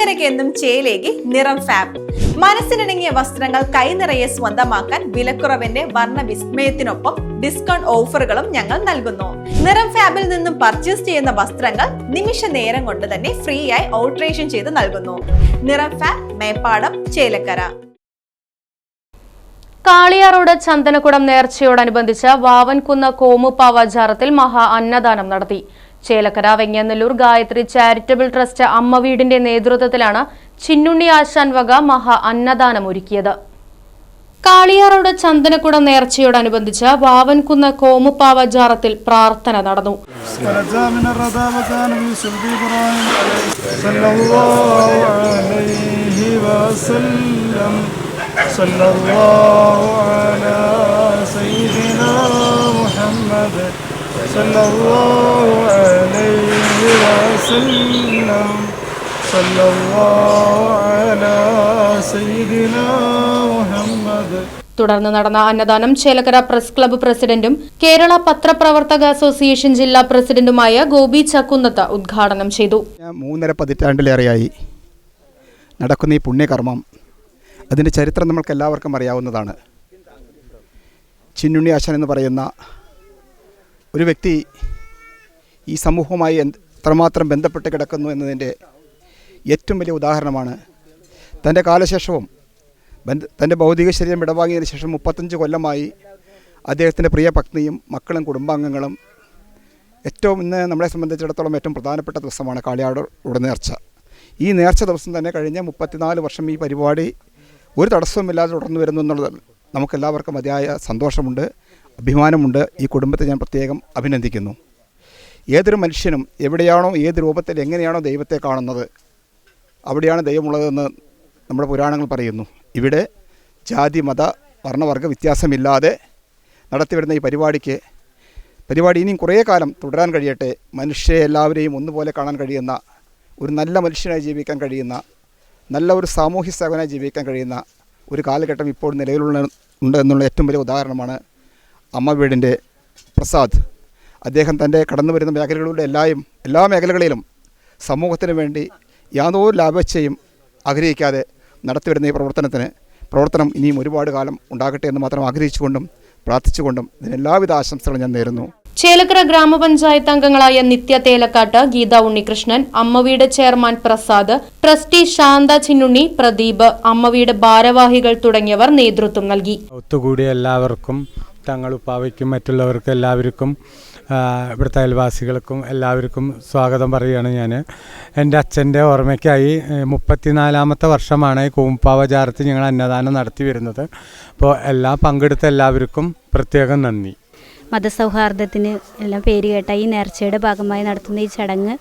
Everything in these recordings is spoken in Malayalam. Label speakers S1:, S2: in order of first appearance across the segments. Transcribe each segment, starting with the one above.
S1: ചേലക്കരയ്ക്ക് ചേലേക്ക് ചേലേകി നിറം ഫാബ് മനസ്സിനിണങ്ങിയ വസ്ത്രങ്ങൾ കൈനിറയെ സ്വന്തമാക്കാൻ വിലക്കുറവിന്റെ വർണ വിസ്മയത്തിനൊപ്പം ഡിസ്കൗണ്ട് ഓഫറുകളും ഞങ്ങൾ നൽകുന്നു. നിറം ഫാബിൽ നിന്നും പർച്ചേസ് ചെയ്യുന്ന വസ്ത്രങ്ങൾ നിമിഷ നേരം കൊണ്ട് തന്നെ ഫ്രീ ആയി ഓൾട്രേഷൻ ചെയ്ത് നൽകുന്നു. നിറം ഫാബ് മേപ്പാടം ചേലക്കര.
S2: കാളിയാറോട് ചന്ദനക്കുടം നേർച്ചയോടനുബന്ധിച്ച് വാവൻകുന്ന കോമുപ്പാവാചാരത്തിൽ മഹാ അന്നദാനം നടത്തി. ചേലക്കര വെങ്ങന്നല്ലൂർ ഗായത്രി ചാരിറ്റബിൾ ട്രസ്റ്റ് അമ്മ വീടിന്റെ നേതൃത്വത്തിലാണ് ചിന്നുണ്ണി ആശാൻ വക മഹാ അന്നദാനം ഒരുക്കിയത് കാളിയാറോട് ചന്ദനക്കുടം നേർച്ചയോടനുബന്ധിച്ച് വാവൻകുന്ന കോമുപ്പാവാചാരത്തിൽ പ്രാർത്ഥന നടന്നു
S3: ونجا من الردى وكان يوسف بإبراهيم صلى الله عليه وسلم صلى الله على سيدنا محمد صلى الله عليه وسلم صلى الله على سيدنا محمد
S2: തുടർന്ന് നടന്ന അന്നദാനം ചേലക്കര പ്രസ് ക്ലബ്ബ് പ്രസിഡന്റും കേരള പത്രപ്രവർത്തക അസോസിയേഷൻ ജില്ലാ പ്രസിഡന്റുമായ ഗോപി ചക്കുന്നത്ത് ഉദ്ഘാടനം ചെയ്തു
S4: മൂന്നര പതിറ്റാണ്ടിലേറെയായി നടക്കുന്ന ഈ പുണ്യകർമ്മം അതിൻ്റെ ചരിത്രം നമ്മൾക്ക് എല്ലാവർക്കും അറിയാവുന്നതാണ് ചിന്നുണ്ണി ആശാൻ എന്ന് പറയുന്ന ഒരു വ്യക്തി ഈ സമൂഹവുമായി എത്രമാത്രം ബന്ധപ്പെട്ട് കിടക്കുന്നു എന്നതിന്റെ ഏറ്റവും വലിയ ഉദാഹരണമാണ് തന്റെ കാലശേഷവും ബന്ധ തന്റെ ഭൗതിക ശരീരം ഇടവാങ്ങിയതിന് ശേഷം മുപ്പത്തഞ്ച് കൊല്ലമായി അദ്ദേഹത്തിന്റെ പ്രിയ പത്നിയും മക്കളും കുടുംബാംഗങ്ങളും ഏറ്റവും ഇന്ന് നമ്മളെ സംബന്ധിച്ചിടത്തോളം ഏറ്റവും പ്രധാനപ്പെട്ട ദിവസമാണ് കാളിയാട് നേർച്ച. ഈ നേർച്ച ദിവസം തന്നെ കഴിഞ്ഞ മുപ്പത്തിനാല് വർഷം ഈ പരിപാടി ഒരു തടസ്സവുമില്ലാതെ തുടർന്നു വരുന്നു എന്നുള്ളത് നമുക്കെല്ലാവർക്കും അതിയായ സന്തോഷമുണ്ട്. അഭിമാനമുണ്ട്. ഈ കുടുംബത്തെ ഞാൻ പ്രത്യേകം അഭിനന്ദിക്കുന്നു. ഏതൊരു മനുഷ്യനും എവിടെയാണോ ഏത് രൂപത്തിൽ എങ്ങനെയാണോ ദൈവത്തെ കാണുന്നത് അവിടെയാണ് ദൈവമുള്ളതെന്ന് നമ്മുടെ പുരാണങ്ങൾ പറയുന്നു. ഇവിടെ ജാതി മത വർണവർഗ വ്യത്യാസമില്ലാതെ നടത്തിവരുന്ന ഈ പരിപാടിക്ക് പരിപാടി ഇനിയും കുറേ കാലം തുടരാൻ കഴിയട്ടെ. മനുഷ്യരെ എല്ലാവരെയും ഒന്നുപോലെ കാണാൻ കഴിയുന്ന ഒരു നല്ല മനുഷ്യനായി ജീവിക്കാൻ കഴിയുന്ന നല്ല ഒരു സാമൂഹ്യ സേവനായി ജീവിക്കാൻ കഴിയുന്ന ഒരു കാലഘട്ടം ഇപ്പോൾ നിലവിലുള്ള ഉണ്ട് എന്നുള്ള ഏറ്റവും വലിയ ഉദാഹരണമാണ് അമ്മ വീടിന്റെ പ്രസാദ്. അദ്ദേഹം തന്റെ കടന്നു വരുന്ന മേഖലകളിലൂടെ എല്ലായും എല്ലാ മേഖലകളിലും സമൂഹത്തിന് വേണ്ടി യാതൊരു ലാഭേച്ഛയും ആഗ്രഹിക്കാതെ നടത്തിവരുന്ന ഈ പ്രവർത്തനത്തിന് പ്രവർത്തനം ഇനിയും ഒരുപാട് കാലം ഉണ്ടാകട്ടെ എന്ന് മാത്രം ആഗ്രഹിച്ചുകൊണ്ടും പ്രാർത്ഥിച്ചുകൊണ്ടും ഇതിനെല്ലാവിധ ആശംസകളും ഞാൻ നേരുന്നു.
S2: ചേലക്കര ഗ്രാമപഞ്ചായത്ത് അംഗങ്ങളായ നിത്യ തേലക്കാട്ട് ഗീത ഉണ്ണികൃഷ്ണൻ അമ്മവീട് ചെയർമാൻ പ്രസാദ് ട്രസ്റ്റി ശാന്ത ചിന്നുണ്ണി പ്രദീപ് അമ്മവീട് ഭാരവാഹികൾ തുടങ്ങിയവർ നേതൃത്വം നൽകി.
S5: ഒത്തുകൂടിയ എല്ലാവർക്കും തങ്ങളുപ്പാവയ്ക്കും മറ്റുള്ളവർക്കും എല്ലാവർക്കും ഇവിടുത്തെ അയൽവാസികൾക്കും എല്ലാവർക്കും സ്വാഗതം പറയുകയാണ് ഞാൻ എന്റെ അച്ഛന്റെ ഓർമ്മയ്ക്കായി മുപ്പത്തിനാലാമത്തെ വർഷമാണ് ഈ കൂമ്പാവ ജാറത്ത് ഞങ്ങൾ അന്നദാനം നടത്തി വരുന്നത്. അപ്പോൾ എല്ലാം പങ്കെടുത്ത എല്ലാവർക്കും പ്രത്യേകം നന്ദി.
S6: മതസൗഹാർദ്ദത്തിന് എല്ലാം പേര് കേട്ട ഈ നേർച്ചയുടെ ഭാഗമായി നടത്തുന്ന ഈ ചടങ്ങ്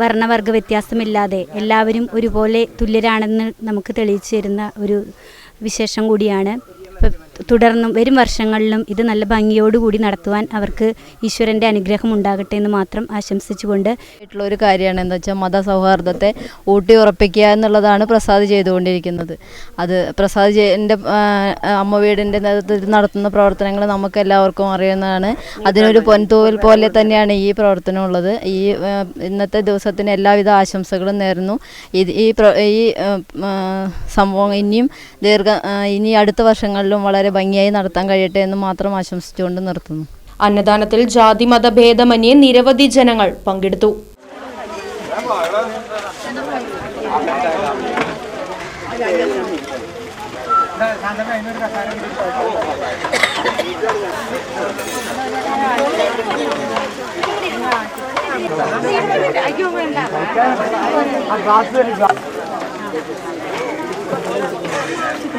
S6: വർണവർഗ വ്യത്യാസമില്ലാതെ എല്ലാവരും ഒരുപോലെ തുല്യരാണെന്ന് നമുക്ക് തെളിയിച്ചു തരുന്ന ഒരു വിശേഷം കൂടിയാണ്. തുടർന്നും വരും വർഷങ്ങളിലും ഇത് നല്ല ഭംഗിയോടുകൂടി നടത്തുവാൻ അവർക്ക് ഈശ്വരന്റെ അനുഗ്രഹം ഉണ്ടാകട്ടെ എന്ന് മാത്രം ആശംസിച്ചുകൊണ്ട്
S7: ആയിട്ടുള്ള ഒരു കാര്യമാണ് എന്താ വെച്ചാൽ മതസൗഹാർദ്ദത്തെ ഊട്ടി ഉറപ്പിക്കുക എന്നുള്ളതാണ് പ്രസാദ് ചെയ്തുകൊണ്ടിരിക്കുന്നത്. അത് പ്രസാദ് എന്റെ അമ്മ വീടിന്റെ നേതൃത്വത്തിൽ നടത്തുന്ന പ്രവർത്തനങ്ങൾ നമുക്ക് എല്ലാവർക്കും അറിയുന്നതാണ്. അതിനൊരു പൊൻതൂവൽ പോലെ തന്നെയാണ് ഈ പ്രവർത്തനം ഉള്ളത് ഈ ഇന്നത്തെ ദിവസത്തിന് എല്ലാവിധ ആശംസകളും നേരുന്നു. ഇത് ഈ ഈ സംഭവം ഇനിയും ദീർഘ ഇനി അടുത്ത വർഷങ്ങളിലും വളരെ ഭംഗിയായി നടത്താൻ കഴിയട്ടെ എന്ന് മാത്രം ആശംസിച്ചുകൊണ്ട് നിർത്തുന്നു.
S2: അന്നദാനത്തിൽ ജാതിമത ഭേദമന്യേ നിരവധി ജനങ്ങൾ പങ്കെടുത്തു.